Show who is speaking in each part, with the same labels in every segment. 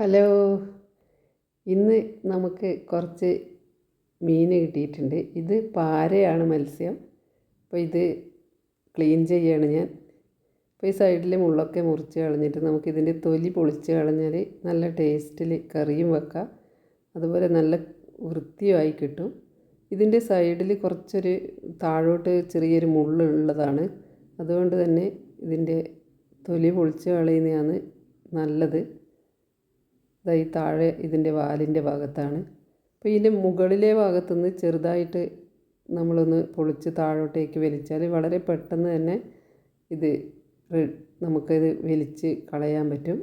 Speaker 1: Hello. ഇന്ന് നമുക്ക് കുറച്ച് മീൻ കിട്ടിയിട്ടുണ്ട്. ഇത് പാരയാണ് മത്സ്യം. അപ്പോൾ ഇത് ക്ലീൻ ചെയ്യാണ് ഞാൻ. അപ്പോൾ ഈ സൈഡിൽ മുള്ളൊക്കെ മുറിച്ച് കളഞ്ഞിട്ട് നമുക്കിതിന്റെ തൊലി പൊളിച്ച് കളഞ്ഞാൽ നല്ല ടേസ്റ്റിൽ കറിയും വെക്കാം. അതുപോലെ നല്ല വൃത്തിയായി കിട്ടും. ഇതിന്റെ സൈഡിൽ കുറച്ചൊരു താഴോട്ട് ചെറിയൊരു മുള്ളുള്ളതാണ് അതുകൊണ്ട് തന്നെ ഇതിന്റെ തൊലി പൊളിച്ച് കളയുന്നതാണ് നല്ലത്. ഇതാ ഈ താഴെ ഇതിന്റെ വാലിന്റെ ഭാഗത്താണ്. അപ്പോൾ ഇതിന്റെ മുകളിലെ ഭാഗത്തുനിന്ന് ചെറുതായിട്ട് നമ്മളൊന്ന് പൊളിച്ച് താഴോട്ടേക്ക് വലിച്ചാൽ വളരെ പെട്ടെന്ന് തന്നെ ഇത് നമുക്കിത് വലിച്ച് കളയാൻ പറ്റും.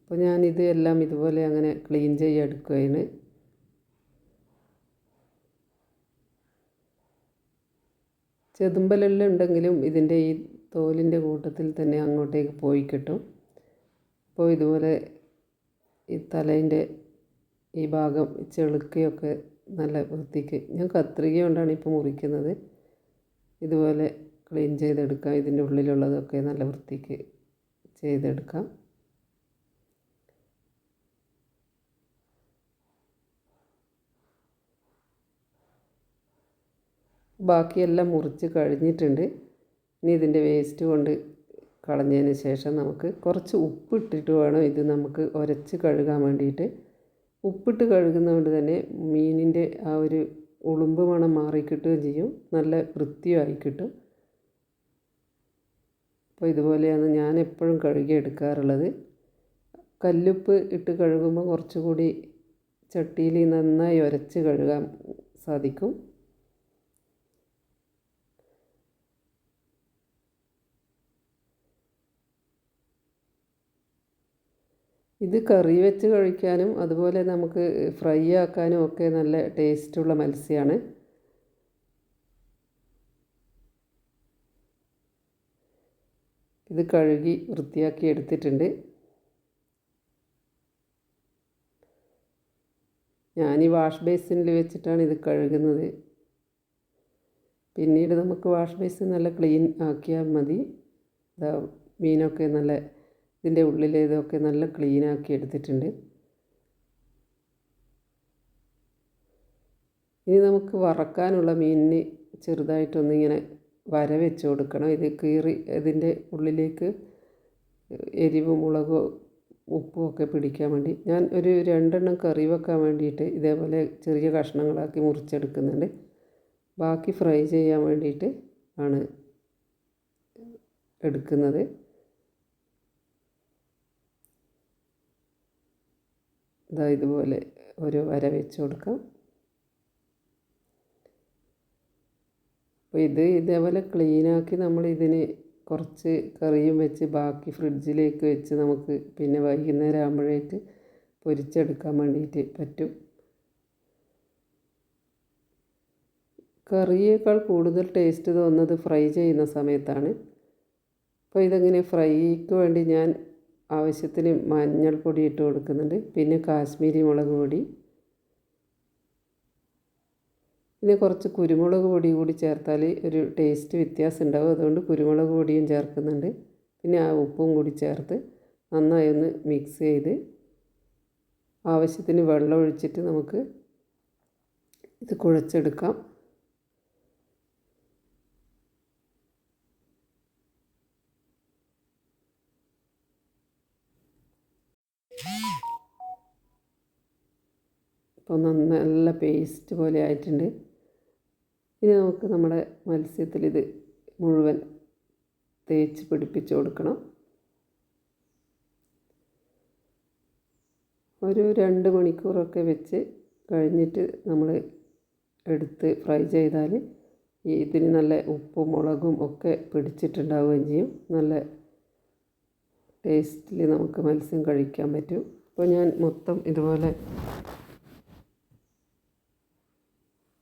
Speaker 1: അപ്പോൾ ഞാനിത് എല്ലാം ഇതുപോലെ അങ്ങനെ ക്ലീൻ ചെയ്യെടുക്കുകയാണ് ചെതുമ്പലെല്ലാം ഉണ്ടെങ്കിലും ഇതിന്റെ ഈ തോലിന്റെ കൂട്ടത്തിൽ തന്നെ അങ്ങോട്ടേക്ക് പോയി കിട്ടും. അപ്പോൾ ഇതുപോലെ ഈ തലേന്റെ ഈ ഭാഗം ചെളുക്കയൊക്കെ നല്ല വൃത്തിക്ക് ഞാൻ കത്രിക കൊണ്ടാണ് ഇപ്പോൾ മുറിക്കുന്നത്. ഇതുപോലെ ക്ലീൻ ചെയ്തെടുക്കാം. ഇതിന്റെ ഉള്ളിലുള്ളതൊക്കെ നല്ല വൃത്തിക്ക് ചെയ്തെടുക്കാം. ബാക്കിയെല്ലാം മുറിച്ച് കഴിഞ്ഞിട്ടുണ്ട്. ഇനി ഇതിന്റെ വേസ്റ്റ് കൊണ്ട് കളഞ്ഞതിന് ശേഷം നമുക്ക് കുറച്ച് ഉപ്പിട്ടിട്ട് വേണം ഇത് നമുക്ക് ഉരച്ച് കഴുകാൻ വേണ്ടിയിട്ട്. ഉപ്പിട്ട് കഴുകുന്നതുകൊണ്ട് തന്നെ മീനിന്റെ ആ ഒരു ഉളുമ്പ് മണം മാറിക്കിട്ടുകയും ചെയ്യും. നല്ല വൃത്തിയായി കിട്ടും. അപ്പോൾ ഇതുപോലെയാണ് ഞാൻ എപ്പോഴും കഴുകി എടുക്കാറുള്ളത്. കല്ലുപ്പ് ഇട്ട് കഴുകുമ്പോൾ കുറച്ചുകൂടി ചട്ടിയിൽ നന്നായി ഉരച്ച് കഴുകാൻ സാധിക്കും. ഇത് കറി വെച്ച് കഴിക്കാനും അതുപോലെ നമുക്ക് ഫ്രൈ ആക്കാനും ഒക്കെ നല്ല ടേസ്റ്റുള്ള മത്സ്യമാണ് ഇത് കഴുകി വൃത്തിയാക്കി എടുത്തിട്ടുണ്ട്. ഞാൻ ഈ വാഷ് ബേസിനിൽ വെച്ചിട്ടാണ് ഇത് കഴുകുന്നത്. പിന്നീട് നമുക്ക് വാഷ് ബേസിൻ നല്ല ക്ലീൻ ആക്കിയാൽ മതി. മീനൊക്കെ നല്ല ഇതിന്റെ ഉള്ളിലെ ഇതൊക്കെ നല്ല ക്ലീനാക്കി എടുത്തിട്ടുണ്ട്. ഇനി നമുക്ക് വറക്കാനുള്ള മീനിന് ചെറുതായിട്ടൊന്നിങ്ങനെ വര വെച്ച് കൊടുക്കണം. ഇത് കീറി ഇതിന്റെ ഉള്ളിലേക്ക് എരിവ് മുളക് ഉപ്പും ഒക്കെ പിടിക്കാൻ വേണ്ടി. ഞാൻ ഒരു രണ്ടെണ്ണം കറി വെക്കാൻ വേണ്ടിയിട്ട് ഇതേപോലെ ചെറിയ കഷ്ണങ്ങളാക്കി മുറിച്ചെടുക്കുന്നുണ്ട്. ബാക്കി ഫ്രൈ ചെയ്യാൻ വേണ്ടിയിട്ട് ആണ് എടുക്കുന്നത്. ഇതാ ഇതുപോലെ ഒരു വര വെച്ച് കൊടുക്കാം. അപ്പോൾ ഇത് ഇതേപോലെ ക്ലീനാക്കി നമ്മൾ ഇതിന് കുറച്ച് കറിയും വെച്ച് ബാക്കി ഫ്രിഡ്ജിലേക്ക് വെച്ച് നമുക്ക് പിന്നെ വൈകുന്നേരം ആകുമ്പോഴേക്ക് പൊരിച്ചെടുക്കാൻ വേണ്ടിയിട്ട് പറ്റും. കറിയേക്കാൾ കൂടുതൽ ടേസ്റ്റ് തോന്നുന്നത് ഫ്രൈ ചെയ്യുന്ന സമയത്താണ്. അപ്പോൾ ഇതെങ്ങനെ ഫ്രൈക്ക് വേണ്ടി ഞാൻ ആവശ്യത്തിന് മഞ്ഞൾപ്പൊടി ഇട്ട് കൊടുക്കുന്നുണ്ട്. പിന്നെ കാശ്മീരി മുളക് പൊടി. പിന്നെ കുറച്ച് കുരുമുളക് പൊടി കൂടി ചേർത്താൽ ഒരു ടേസ്റ്റ് വ്യത്യാസം ഉണ്ടാവും. അതുകൊണ്ട് കുരുമുളക് പൊടിയും ചേർക്കുന്നുണ്ട്. പിന്നെ ആ ഉപ്പും കൂടി ചേർത്ത് നന്നായി ഒന്ന് മിക്സ് ചെയ്ത് ആവശ്യത്തിന് വെള്ളം ഒഴിച്ചിട്ട് നമുക്ക് ഇത് കുഴച്ചെടുക്കാം. ഇപ്പോൾ നല്ല പേസ്റ്റ് പോലെ ആയിട്ടുണ്ട്. ഇനി നമുക്ക് നമ്മുടെ മത്സ്യത്തിൽ ഇത് മുഴുവൻ തേച്ച് പിടിപ്പിച്ച് കൊടുക്കണം. ഒരു രണ്ട് മണിക്കൂറൊക്കെ വെച്ച് കഴിഞ്ഞിട്ട് നമ്മൾ എടുത്ത് ഫ്രൈ ചെയ്താൽ ഇതിന് നല്ല ഉപ്പും മുളകും ഒക്കെ പിടിച്ചിട്ടുണ്ടാവുകയും ചെയ്യും. നല്ല ടേസ്റ്റിൽ നമുക്ക് മത്സ്യം കഴിക്കാൻ പറ്റും. അപ്പോൾ ഞാൻ മൊത്തം ഇതുപോലെ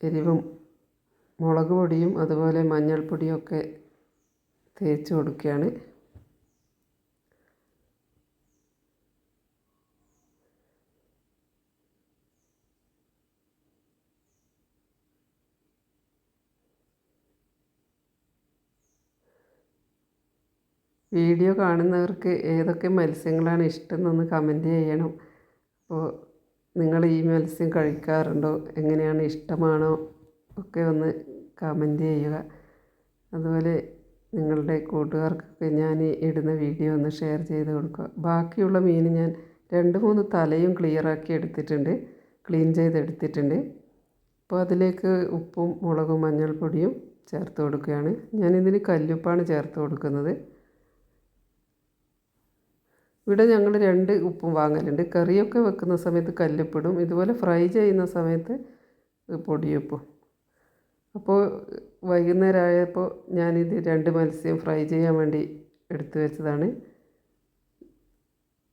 Speaker 1: എരിവും മുളക് പൊടിയും അതുപോലെ മഞ്ഞൾപ്പൊടിയൊക്കെ തേച്ച് കൊടുക്കുകയാണ്. വീഡിയോ കാണുന്നവർക്ക് ഏതൊക്കെ മത്സ്യങ്ങളാണ് ഇഷ്ടം എന്നൊന്ന് കമന്റ് ചെയ്യണം. അപ്പോൾ നിങ്ങൾ ഈ മത്സ്യം കഴിക്കാറുണ്ടോ? എങ്ങനെയാണ് ഇഷ്ടമാണോ? ഒക്കെ ഒന്ന് കമന്റ് ചെയ്യുക. അതുപോലെ നിങ്ങളുടെ കൂട്ടുകാർക്കൊക്കെ ഞാൻ ഇടുന്ന വീഡിയോ ഒന്ന് ഷെയർ ചെയ്ത് കൊടുക്കുക. ബാക്കിയുള്ള മീൻ ഞാൻ രണ്ട് മൂന്ന് തലയും ക്ലിയറാക്കി എടുത്തിട്ടുണ്ട്. ക്ലീൻ ചെയ്തെടുത്തിട്ടുണ്ട് അപ്പോൾ അതിലേക്ക് ഉപ്പും മുളകും മഞ്ഞൾപ്പൊടിയും ചേർത്ത് കൊടുക്കുകയാണ്. ഞാനിതിന് കല്ലുപ്പാണ് ചേർത്ത് കൊടുക്കുന്നത്. ഇവിടെ ഞങ്ങൾ രണ്ട് ഉപ്പും വാങ്ങലുണ്ട്. കറിയൊക്കെ വെക്കുന്ന സമയത്ത് കല്ലുപ്പിടും. ഇതുപോലെ ഫ്രൈ ചെയ്യുന്ന സമയത്ത് പൊടിയുപ്പും. അപ്പോൾ വൈകുന്നേരം ആയപ്പോൾ ഞാനിത് രണ്ട് മത്സ്യം ഫ്രൈ ചെയ്യാൻ വേണ്ടി എടുത്തു വെച്ചതാണ്.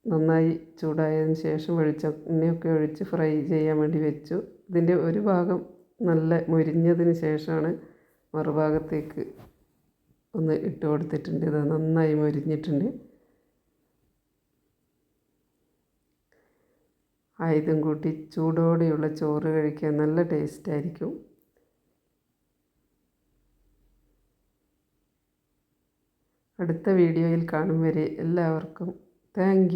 Speaker 1: നന്നായി ചൂടായതിന് ശേഷം വെളിച്ചെണ്ണയൊക്കെ ഒഴിച്ച് ഫ്രൈ ചെയ്യാൻ വേണ്ടി വെച്ചു. ഇതിന്റെ ഒരു ഭാഗം നല്ല മുരിഞ്ഞതിന് ശേഷമാണ് മറുഭാഗത്തേക്ക് ഒന്ന് ഇട്ട് കൊടുത്തിട്ടുണ്ട്. ഇത് നന്നായി മുരിഞ്ഞിട്ടുണ്ട്. ആയുധം കൂട്ടി ചൂടോടെയുള്ള ചോറ് കഴിക്കാൻ നല്ല ടേസ്റ്റായിരിക്കും അടുത്ത വീഡിയോയിൽ കാണും വരെ എല്ലാവർക്കും. താങ്ക്